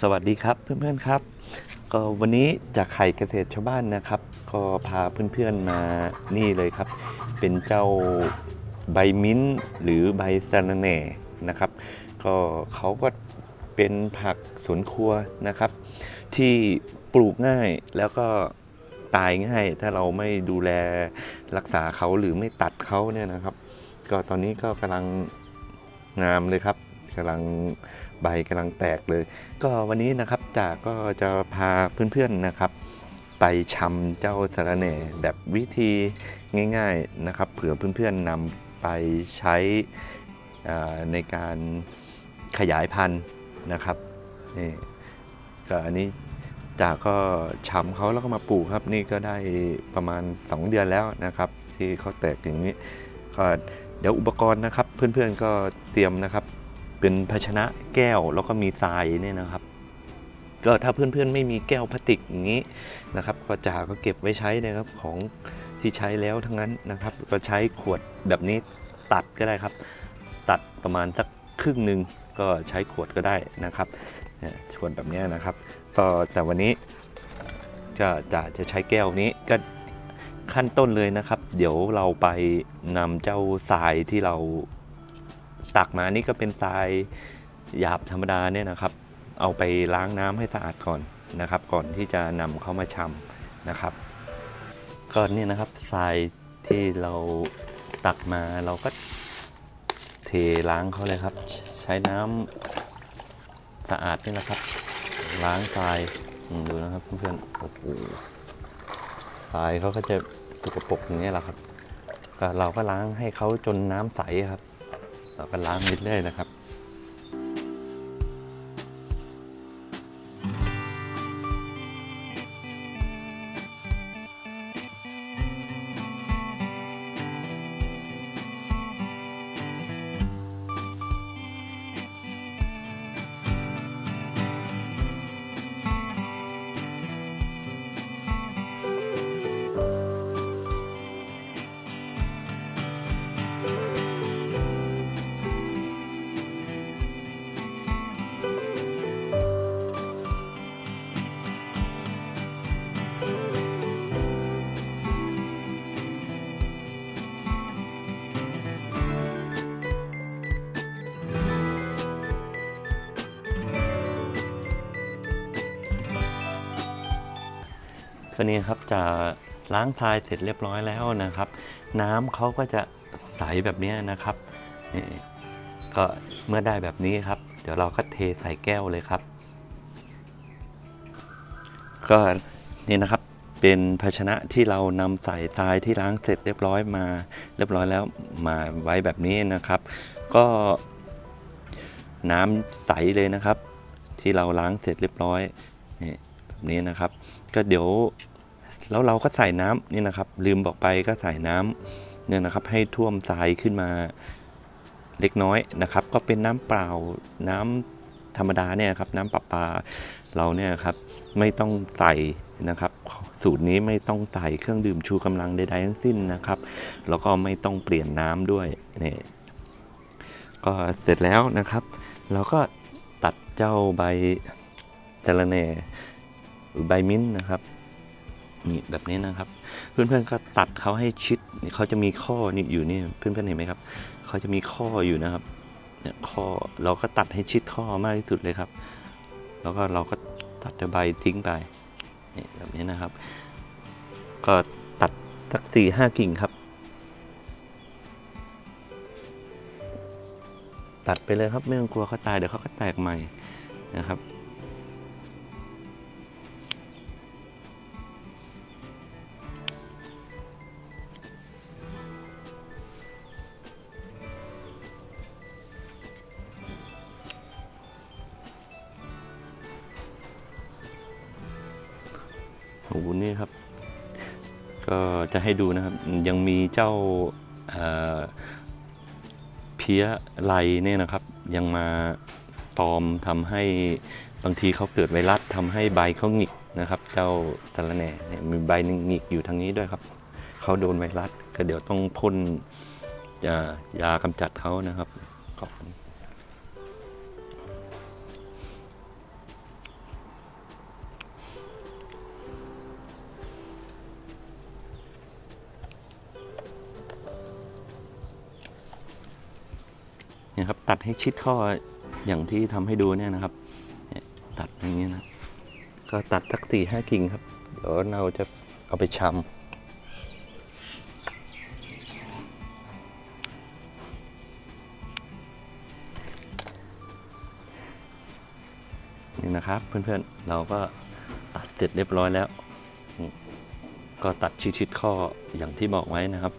สวัสดีครับเพื่อนๆครับ ก็วันนี้จากไข่เกษตรชาวบ้านนะครับ ก็พาเพื่อนๆมานี่เลยครับ เป็นเจ้าใบมิ้นหรือใบสะระแหน่นะครับ ก็เขาก็เป็นผักสวนครัวนะครับ ที่ปลูกง่ายแล้วก็ตายง่าย ถ้าเราไม่ดูแลรักษาเขาหรือไม่ตัดเขาเนี่ยนะครับ ก็ตอนนี้ก็กำลังงามเลยครับกำลัง ใบกำลังแตกเลย ก็วันนี้นะครับจ่าก็จะพาเพื่อนๆนะครับ ไปชำเจ้าสาระแหน่แบบวิธีง่าย ๆนะครับ เผื่อเพื่อนๆนำไปใช้ในการขยายพันธุ์นะครับนี่ก็อันนี้จากก็ชำเขาแล้วก็มาปลูกครับ นี่ก็ได้ประมาณ 2 เดือนแล้วนะครับ ที่เขาแตกอย่างนี้ก็เดี๋ยวอุปกรณ์นะครับ เพื่อนๆก็เตรียมนะครับ เป็นภาชนะแก้วแล้วก็มีทรายเนี่ยนะครับ ก็ถ้าเพื่อนๆไม่มีแก้วพลาสติกอย่างนี้นะครับก็จ่าก็เก็บไว้ใช้นะครับของที่ใช้แล้วทั้งนั้นนะครับ ก็ใช้ขวดแบบนี้ตัดก็ได้ครับ ตัดประมาณสักครึ่งหนึ่งก็ใช้ขวดก็ได้นะครับเนี่ยขวดแบบนี้นะครับก็แต่วันนี้ก็จะจะใช้แก้วนี้ก็ขั้นต้นเลยนะครับ เดี๋ยวเราไปนำเจ้าทรายที่เรา ตักมานี่ก็เป็นทรายหยาบธรรมดาเนี่ยนะครับ เอาไปล้างน้ำให้สะอาดก่อนนะครับ ก่อนที่จะนำเข้ามาชำนะครับก็เนี่ยนะครับทรายที่เราตักมาเราก็เทล้างเขาเลยครับ ใช้น้ำสะอาดนี่แหละครับ ล้างทรายดูนะครับเพื่อนๆโอ้โหทรายเขาก็จะสกปรกอย่างนี้แหละครับก็เราก็ล้างให้เขาจนน้ำใสครับ เราก็ล้างนิดเรื่อยๆนะครับ ก็นี่ครับจะล้างทรายเสร็จเรียบร้อยแล้วนะครับ น้ำเขาก็จะใสแบบนี้นะครับนี่ก็เมื่อได้แบบนี้ครับ เดี๋ยวเราก็เทใส่แก้วเลยครับ ก็นี่นะครับเป็นภาชนะที่เรานำใส่ทรายที่ล้างเสร็จเรียบร้อยมา เรียบร้อยแล้วมาไว้แบบนี้นะครับ ก็น้ำใสเลยนะครับ ที่เราล้างเสร็จเรียบร้อย นี่แบบนี้นะครับ ก็เดี๋ยวแล้วเราก็ใส่น้ำนี่นะครับ ลืมบอกไปก็ใส่น้ำเนี่ยนะครับ ให้ท่วมทรายขึ้นมาเล็กน้อยนะครับ ก็เป็นน้ำเปล่าน้ำธรรมดาเนี่ยครับ น้ำประปาเราเนี่ยครับไม่ต้องใส่นะครับ สูตรนี้ไม่ต้องใส่เครื่องดื่มชูกำลังใดๆทั้งสิ้นนะครับ แล้วก็ไม่ต้องเปลี่ยนน้ำด้วยเนี่ยก็เสร็จแล้วนะครับ เราก็ตัดเจ้าใบตะระแหน่ หรือใบมิ้นท์นะครับนี่แบบนี้นะครับ เพื่อนๆก็ตัดเขาให้ชิดนี่เขาจะมีข้อนี่อยู่นี่เพื่อนๆเห็นไหมครับเขาจะมีข้ออยู่นะครับเนี่ยข้อเราก็ตัดให้ชิดข้อมากที่สุดเลยครับ แล้วก็เราก็ตัดใบทิ้งไปนี่แบบนี้นะครับ ก็ตัดสักสี่ห้ากิ่งครับ ตัดไปเลยครับไม่ต้องกลัวเขาตายเดี๋ยวเขาก็แตกใหม่นะครับ โอ้โหนี่ครับ ก็จะให้ดูนะครับ ยังมีเจ้าเเพี้ยไลเนี่ยนะครับ ยังมาตอมทำให้บางทีเขาเกิดไวรัสทำให้ใบเขาหงิกนะครับ เจ้าสาระแหน่เนี่ยมีใบหงิกอยู่ทางนี้ด้วยครับเขาโดนไวรัสก็เดี๋ยวต้องพ่นยากำจัดเขานะครับก่อน นะครับตัดให้ชิดข้ออย่างที่ทำให้ดูเนี่ยนะครับ ตัดอย่างนี้นะ ก็ตัดสักสี่ห้ากิ่งครับ เดี๋ยวเราจะเอาไปชำนี่นะครับเพื่อนๆเราก็ตัดเสร็จเรียบร้อยแล้ว ก็ตัดชิดๆข้ออย่างที่บอกไว้นะครับ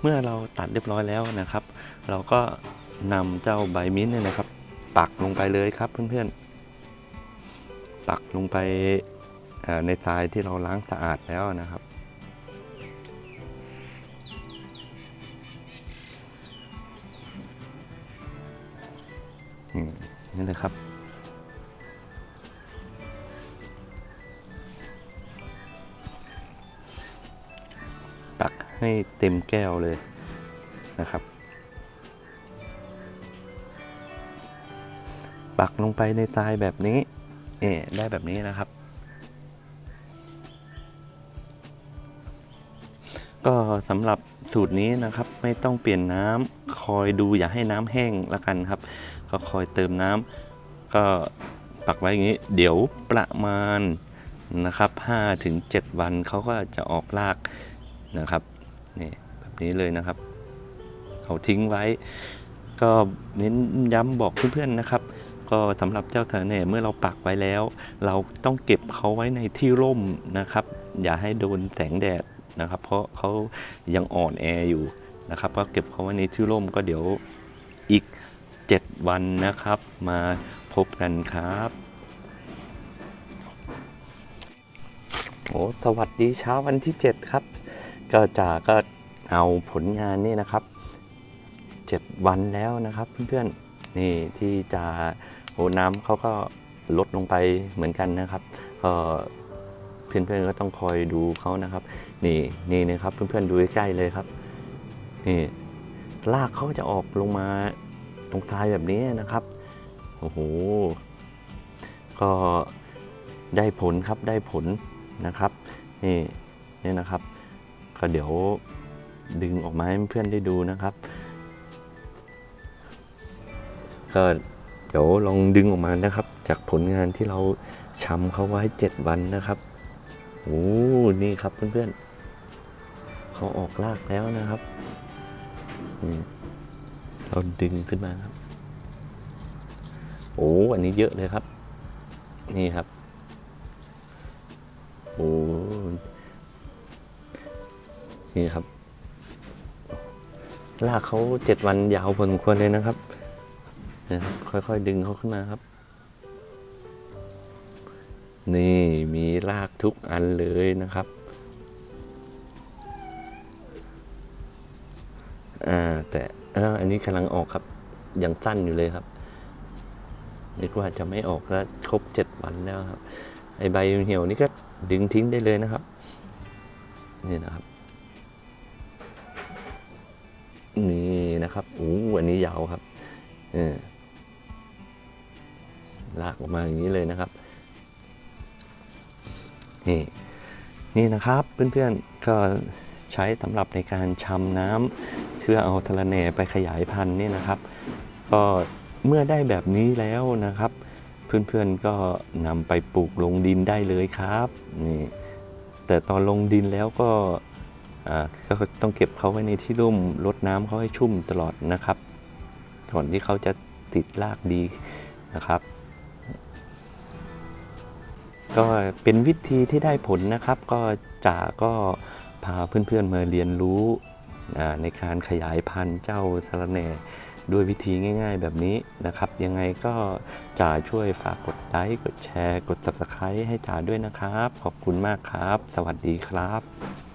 เมื่อเราตัดเรียบร้อยแล้วนะครับ เราก็ นำเจ้าใบมิ้นเนี่ยนะครับ ปักลงไปเลยครับเพื่อนๆ ปักลงไปในทรายที่เราล้างสะอาดแล้วนะครับนี่นี่เลยครับ ตักให้เต็มแก้วเลยนะครับ ปักลงไปในทรายแบบนี้นี่ได้แบบนี้นะครับ ก็สำหรับสูตรนี้นะครับไม่ต้องเปลี่ยนน้ำคอยดูอย่าให้น้ำแห้งละกันครับ ก็คอยเติมน้ำก็ปักไว้อย่างนี้ เดี๋ยวประมาณนะครับ5ถึง7วันเขาก็จะออกรากนะครับนี่แบบนี้เลยนะครับ เขาทิ้งไว้ ก็เน้นย้ำบอกเพื่อนๆนะครับ ก็สำหรับเจ้าเถอเน่เมื่อเราปักไว้แล้ว เราต้องเก็บเขาไว้ในที่ร่มนะครับ อย่าให้โดนแสงแดดนะครับ เพราะเขายังอ่อนแออยู่นะครับก็เก็บเขาไว้ในที่ร่มก็เดี๋ยวอีก 7 วันนะครับ มาพบกันครับโอ้สวัสดีเช้าวันที่ 7 ครับ ก็จ่าก็เอาผลงานนี่นะครับ 7 วันแล้วนะครับเพื่อนๆนี่ที่จะ โอ้น้ำเขาก็ลดลงไปเหมือนกันนะครับก็เพื่อนๆก็ต้องคอยดูเขานะครับ นี่นี่นะครับ เพื่อนๆดูใกล้ๆเลยครับนี่รากเขาจะออกลงมาตรงทรายแบบนี้นะครับโอ้โหก็ได้ผลครับได้ผลนะครับนี่นี่นะครับ ก็เดี๋ยวดึงออกมาให้เพื่อนได้ดูนะครับก็ เดี๋ยวลองดึงออกมานะครับ จากผลงานที่เราชำเขาไว้ 7 วันนะครับโอ้นี่ครับเพื่อนๆเขาออกรากแล้วนะครับเราดึงขึ้นมาครับ โอ้อันนี้เยอะเลยครับ นี่ครับโอ้นี่ครับรากเขาเจ็ดวันยาวพอสมควรเลยนะครับ นะครับค่อยๆดึงเขาขึ้นมาครับ นี่มีรากทุกอันเลยนะครับอ่าแต่อันนี้กำลังออกครับ ยังสั้นอยู่เลยครับนึกว่าจะไม่ออกแล้วครบเจ็ดวันแล้วครับ ไอใบเหี่ยวนี่ก็ดึงทิ้งได้เลยนะครับ นี่นะครับ นี่นะครับอู้อันนี้ยาวครับ เออ ลากออกมาอย่างนี้เลยนะครับนี่นี่นะครับเพื่อนๆก็ใช้สำหรับในการชำน้ำเชื่อเอาทะเลน่ไปขยายพันธุ์นี่นะครับ ก็เมื่อได้แบบนี้แล้วนะครับ เพื่อนๆก็นำไปปลูกลงดินได้เลยครับนี่แต่ตอนลงดินแล้วก็ก็ต้องเก็บเขาไว้ในที่ร่มรดน้ำเขาให้ชุ่มตลอดนะครับ ก่อนที่เขาจะติดรากดีนะครับ ก็เป็นวิธีที่ได้ผลนะครับ ก็จ่าก็พาเพื่อนๆมาเรียนรู้ในการขยายพันธุ์เจ้าสาระแหน่ด้วยวิธีง่าย ๆ แบบนี้นะครับ ยังไงก็จ่าช่วยฝากกดไลค์กดแชร์ กด subscribe ให้จ่าด้วยนะครับ ขอบคุณมากครับ สวัสดีครับ